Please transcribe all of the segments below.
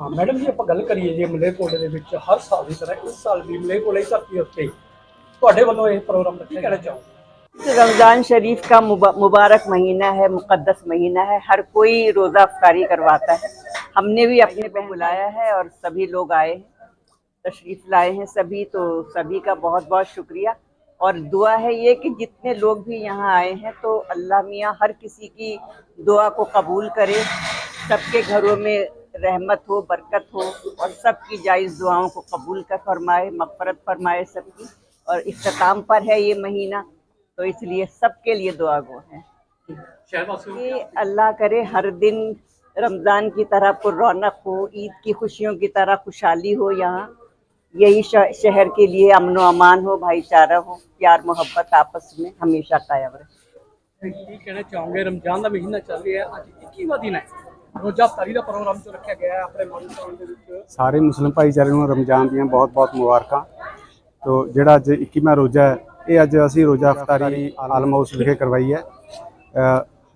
ਹਾਂ ਮੈਡਮ ਜੀ ਆਪਾਂ ਗੱਲ ਕਰੀਏ ਜੇ ਮਲੇਰਕੋਟਲੇ ਦੇ ਵਿੱਚ ਹਰ ਸਾਲ ਦੀ ਤਰ੍ਹਾਂ ਇਸ ਸਾਲ ਵੀ ਮਲੇਰਕੋਟਲੇ ਦੀ ਧਰਤੀ ਉੱਤੇ ਤੁਹਾਡੇ ਵੱਲੋਂ ਇਹ ਪ੍ਰੋਗਰਾਮ ਰੱਖਿਆ ਕਹਿਣਾ ਚਾਹੋ रमज़ान शरीफ का मुबा- मुबारक महीना है मुक़द्दस महीना है हर कोई रोज़ा अफ्तारी करवाता है हमने भी अपने बहन बुलाया है और सभी लोग आए हैं तशरीफ़ लाए हैं सभी तो सभी का बहुत बहुत शुक्रिया और दुआ है ये कि जितने लोग भी यहाँ आए हैं तो अल्लाह मियाँ हर किसी की दुआ को कबूल करे सबके घरों में रहमत हो बरकत हो और सबकी जायज़ दुआओं को कबूल कर फरमाए मफ़रत फरमाए सबकी और इख्ताम पर है ये महीना। तो इसलिए सबके लिए दुआ गो है कि अल्लाह करे हर दिन रमज़ान की तरह पुरौनक हो ईद की खुशियों की तरह खुशहाली हो यहाँ। यही शहर के लिए अमन अमान हो भाईचारा हो प्यार मोहब्बत आपस में हमेशा कायम रहे। कहना चाहूँगा रमज़ान का महीना चल रहा है है? ਰੋਜ਼ਾ ਅਫਤਾਰੀ ਦਾ ਪ੍ਰੋਗਰਾਮ ਜੋ ਰੱਖਿਆ ਗਿਆ ਹੈ ਆਪਣੇ ਮਾਨਸੂਨ ਦੇ ਵਿੱਚ। ਸਾਰੇ ਮੁਸਲਿਮ ਭਾਈਚਾਰੇ ਨੂੰ ਰਮਜ਼ਾਨ ਦੀਆਂ ਬਹੁਤ-ਬਹੁਤ ਮੁਬਾਰਕਾਂ। ਤੋਂ ਜਿਹੜਾ ਅੱਜ 21ਵਾਂ ਰੋਜ਼ਾ ਹੈ, ਇਹ ਅੱਜ ਅਸੀਂ ਰੋਜ਼ਾ ਅਫਤਾਰੀ ਆਲਮ ਹਾਊਸ ਵਿਖੇ ਕਰਵਾਈ ਹੈ।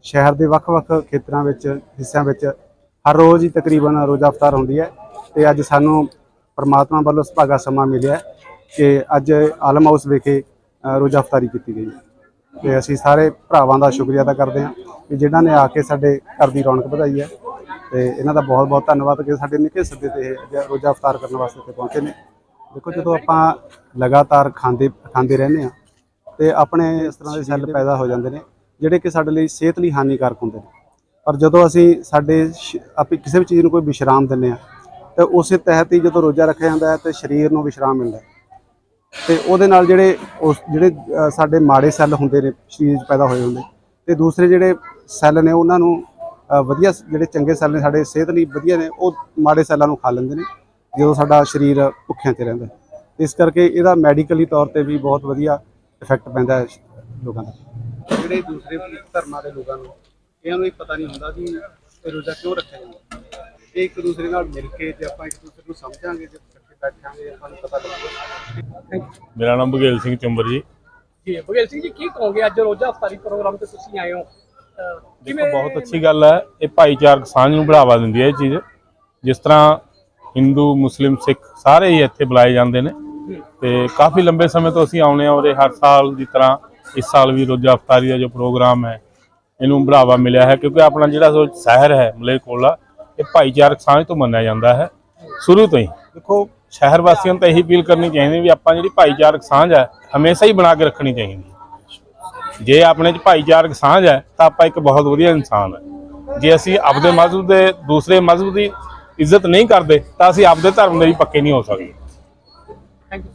ਸ਼ਹਿਰ ਦੇ ਵੱਖ-ਵੱਖ ਖੇਤਰਾਂ ਵਿੱਚ, ਹਿੱਸਿਆਂ ਵਿੱਚ ਹਰ ਰੋਜ਼ ਹੀ ਤਕਰੀਬਨ ਰੋਜ਼ਾ ਅਫਤਾਰ ਹੁੰਦੀ ਹੈ। ਤੇ ਅੱਜ ਸਾਨੂੰ ਪਰਮਾਤਮਾ ਵੱਲੋਂ ਸੁਭਾਗਾ ਸਮਾਂ ਮਿਲਿਆ ਕਿ ਅੱਜ ਆਲਮ ਹਾਊਸ ਵਿਖੇ ਰੋਜ਼ਾ ਅਫਤਾਰੀ ਕੀਤੀ ਗਈ ਹੈ। ਤੇ ਅਸੀਂ ਸਾਰੇ ਭਰਾਵਾਂ ਦਾ ਸ਼ੁਕਰੀਆ ਅਦਾ ਕਰਦੇ ਹਾਂ ਕਿ ਜਿਨ੍ਹਾਂ ਨੇ ਆ ਕੇ ਸਾਡੇ ਘਰ ਦੀ ਰੌਣਕ ਵਧਾਈ ਹੈ। ਤੇ ਇਹਨਾਂ ਦਾ ਬਹੁਤ ਬਹੁਤ ਧੰਨਵਾਦ ਕਿ ਸਾਡੇ ਨਿੱਕੇ ਸੱਦੇ ਤੇ ਇਹ ਰੋਜ਼ਾ ਅਫਤਾਰ ਕਰਨ ਵਾਸਤੇ ਇੱਥੇ ਪਹੁੰਚੇ ਨੇ। ਦੇਖੋ ਜਦੋਂ ਆਪਾਂ ਲਗਾਤਾਰ ਖਾਂਦੇ ਖਾਂਦੇ ਰਹਿੰਦੇ ਆ ਤੇ ਆਪਣੇ ਇਸ ਤਰ੍ਹਾਂ ਦੇ ਸੈੱਲ ਪੈਦਾ ਹੋ ਜਾਂਦੇ ਨੇ, ਜਿਹੜੇ ਕਿ ਸਾਡੇ ਲਈ ਸਿਹਤ ਲਈ ਹਾਨੀਕਾਰਕ ਹੁੰਦੇ ਨੇ। ਪਰ ਜਦੋਂ ਅਸੀਂ ਸਾਡੇ ਸ਼- ਆਪੇ ਕਿਸੇ ਵੀ ਚੀਜ਼ ਨੂੰ ਕੋਈ ਵਿਸ਼ਰਾਮ ਦਿੰਦੇ ਆ ਤੇ ਉਸੇ ਤਹਿਤ ਹੀ ਜਦੋਂ ਰੋਜ਼ਾ ਰੱਖਿਆ ਜਾਂਦਾ ਹੈ ਤੇ ਸਰੀਰ ਨੂੰ ਵਿਸ਼ਰਾਮ ਮਿਲਦਾ ਹੈ। ਤੇ ਉਹਦੇ ਨਾਲ ਜਿਹੜੇ ਉਸ, ਜਿਹੜੇ ਸਾਡੇ ਮਾੜੇ ਸੈੱਲ ਹੁੰਦੇ ਨੇ, ਸਰੀਰ 'ਚ ਪੈਦਾ ਹੋਏ ਹੁੰਦੇ ਤੇ ਦੂਸਰੇ ਜਿਹੜੇ ਸੈੱਲ ਨੇ ਉਹਨਾਂ ਨੂੰ ਵਧੀਆ ਜਿਹੜੇ ਚੰਗੇ ਸੈੱਲ ਨੇ ਸਾਡੇ ਸਿਹਤ ਲਈ ਵਧੀਆ ਨੇ ਉਹ ਮਾੜੇ ਸੈੱਲਾਂ ਨੂੰ ਖਾ ਲੈਂਦੇ ਨੇ ਜਦੋਂ ਸਾਡਾ ਸਰੀਰ ਭੁੱਖਿਆਂ 'ਚ ਰਹਿੰਦਾ। ਇਸ ਕਰਕੇ ਇਹਦਾ ਮੈਡੀਕਲੀ ਤੌਰ ਤੇ ਵੀ ਬਹੁਤ ਵਧੀਆ ਇਫੈਕਟ ਪੈਂਦਾ ਹੈ ਲੋਕਾਂ ਦਾ। ਜਿਹੜੇ ਦੂਸਰੇ ਧਰਮਾਂ ਦੇ ਲੋਕਾਂ ਨੂੰ ਇਹਨਾਂ ਨੂੰ ਇਹ ਪਤਾ ਨਹੀਂ ਹੁੰਦਾ ਕਿ ਇਹ ਰੋਜ਼ਾ ਕਿਉਂ ਰੱਖਿਆ ਜਾਂਦਾ। ਇਹ ਇੱਕ ਦੂਸਰੇ ਨਾਲ ਮਿਲ ਕੇ ਜੇ ਆਪਾਂ ਇੱਕ ਦੂਸਰੇ ਨੂੰ ਸਮਝਾਂਗੇ ਜੇ ਇਕੱਠੇ ਬੈਠਾਂਗੇ ਆਪਾਂ ਨੂੰ ਪਤਾ ਲੱਗੇਗਾ। ਮੇਰਾ ਨਾਮ ਬਘੇਲ ਸਿੰਘ ਚੰਬਰ ਜੀ। ਜੀ ਬਗੇਲ ਸਿੰਘ ਜੀ ਕੀ ਕਹੋਗੇ? ਅੱਜ ਰੋਜ਼ਾ ਅਫਤਾਰੀ ਪ੍ਰੋਗਰਾਮ ਤੇ ਤੁਸੀਂ ਆਏ ਹੋ। ਦੇਖੋ ਬਹੁਤ ਅੱਛੀ ਗੱਲ ਹੈ। ਇਹ ਭਾਈਚਾਰਕ ਸਾਂਝ ਨੂੰ ਬੜਾਵਾ ਦਿੰਦੀ ਹੈ ਇਹ ਚੀਜ਼। ਜਿਸ ਤਰ੍ਹਾਂ ਹਿੰਦੂ ਮੁਸਲਿਮ ਸਿੱਖ ਸਾਰੇ ਹੀ ਇੱਥੇ ਬੁਲਾਏ ਜਾਂਦੇ ਨੇ। ਤੇ ਕਾਫੀ ਲੰਬੇ ਸਮੇਂ ਤੋਂ ਅਸੀਂ ਆਉਨੇ ਆ ਉਰੇ ਹਰ ਸਾਲ ਦੀ ਤਰ੍ਹਾਂ ਇਸ ਸਾਲ ਵੀ ਰੋਜ਼ਾ ਅਫਤਾਰੀ ਦਾ ਜੋ ਪ੍ਰੋਗਰਾਮ ਹੈ ਇਹਨੂੰ ਬੜਾਵਾ ਮਿਲਿਆ ਹੈ। ਕਿਉਂਕਿ ਆਪਣਾ ਜਿਹੜਾ ਸੋ ਸ਼ਹਿਰ ਹੈ ਮਲੇਰਕੋਟਲਾ ਇਹ ਭਾਈਚਾਰਕ ਸਾਂਝ ਤੋਂ ਮੰਨਿਆ ਜਾਂਦਾ ਹੈ। ਸ਼ੁਰੂ ਤੋਂ ਹੀ। ਦੇਖੋ ਸ਼ਹਿਰ ਵਾਸੀਆਂ ਨੂੰ ਤਾਂ ਇਹੀ ਅਪੀਲ ਕਰਨੀ ਚਾਹੀਦੀ ਵੀ ਆਪਾਂ ਜਿਹੜੀ ਭਾਈਚਾਰਕ ਸਾਂਝ ਹੈ ਹਮੇਸ਼ਾ ਹੀ ਬਣਾ ਕੇ ਰੱਖਣੀ ਚਾਹੀਦੀ ਹੈ। ਜੇ ਆਪਣੇ ਚ ਭਾਈਚਾਰਕ ਸਾਂਝ ਹੈ, ਤਾਂ ਆਪਾਂ ਇੱਕ ਬਹੁਤ ਵਧੀਆ ਇਨਸਾਨ ਹੈ। ਜੇ ਅਸੀਂ ਆਪਦੇ ਮਜ਼ਹਬ ਦੇ ਦੂਸਰੇ ਮਜ਼ਹਬ ਦੀ ਇੱਜ਼ਤ ਨਹੀਂ ਕਰਦੇ, ਤਾਂ ਅਸੀਂ ਆਪਦੇ ਧਰਮ ਦੇ ਵੀ ਪੱਕੇ ਨਹੀਂ ਹੋ ਸਕਦੇ। Thank you